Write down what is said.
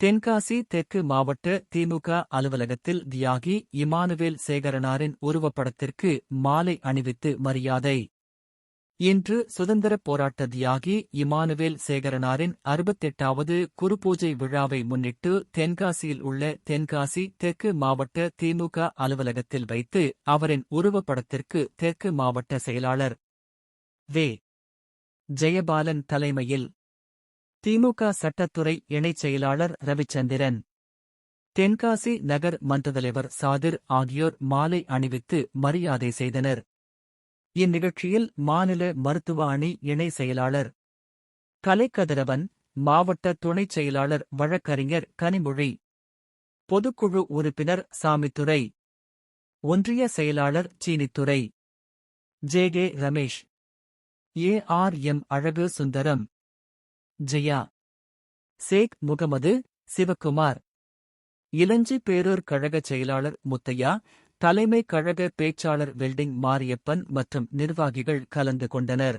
தென்காசி தெற்கு மாவட்ட திமுக அலுவலகத்தில் தியாகி இமானுவேல் சேகரனாரின் உருவப்படத்திற்கு மாலை அணிவித்து மரியாதை. இன்று சுதந்திரப் போராட்ட தியாகி இமானுவேல் சேகரனாரின் அறுபத்தெட்டாவது குருபூஜை விழாவை முன்னிட்டு தென்காசியில் உள்ள தென்காசி தெற்கு மாவட்ட திமுக அலுவலகத்தில் வைத்து அவரின் உருவப்படத்திற்கு தெற்கு மாவட்ட செயலாளர் வே. ஜெயபாலன் தலைமையில் திமுக சட்டத்துறை இணைச் செயலாளர் ரவிச்சந்திரன். தென்காசி நகர் மன்றதலைவர் சாதிர் ஆகியோர் மாலை அணிவித்து மரியாதை செய்தனர். இந்நிகழ்ச்சியில் மாநில மருத்துவ அணி இணை செயலாளர் கலைக்கதிரவன் மாவட்ட துணைச் செயலாளர் வழக்கறிஞர் கனிமொழி பொதுக்குழு உறுப்பினர் சாமித்துறை ஒன்றிய செயலாளர் Seenithurai J K Ramesh A R M Azhagu Sundaram Jaya. Sheikh Mohammed Sivakumar. Ilanji Perur கழக செயலாளர் முத்தையா தலைமை கழக பேச்சாளர் வெல்டிங் மாரியப்பன் மற்றும் நிர்வாகிகள் கலந்து கொண்டனர்.